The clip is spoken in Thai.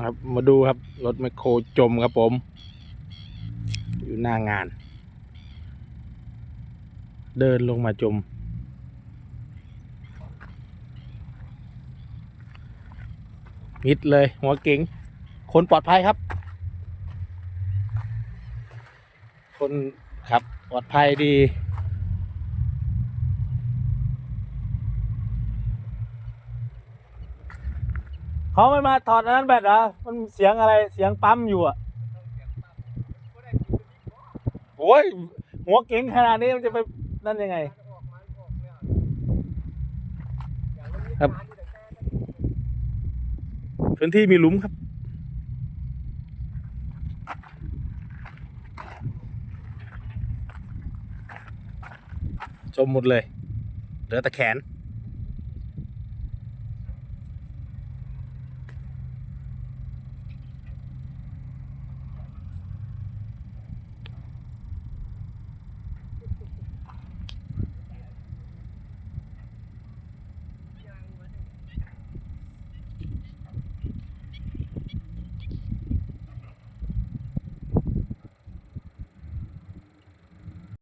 ครับมาดูครับ รถแมโครจมครับผม อยู่หน้างาน เดินลงมาจม มิดเลย หัวเก๋งคนปลอดภัยครับ คนครับปลอดภัยดี เขาไม่มาถอดอันนั้นแบตเหรอ มันเสียงอะไร เสียงปั๊มอยู่อะ โอ้ย หัวเก๋งขนาดนี้มันจะไปนั่นยังไง ครับ พื้นที่มีหลุมครับ จมหมดเลย เหลือแต่แขน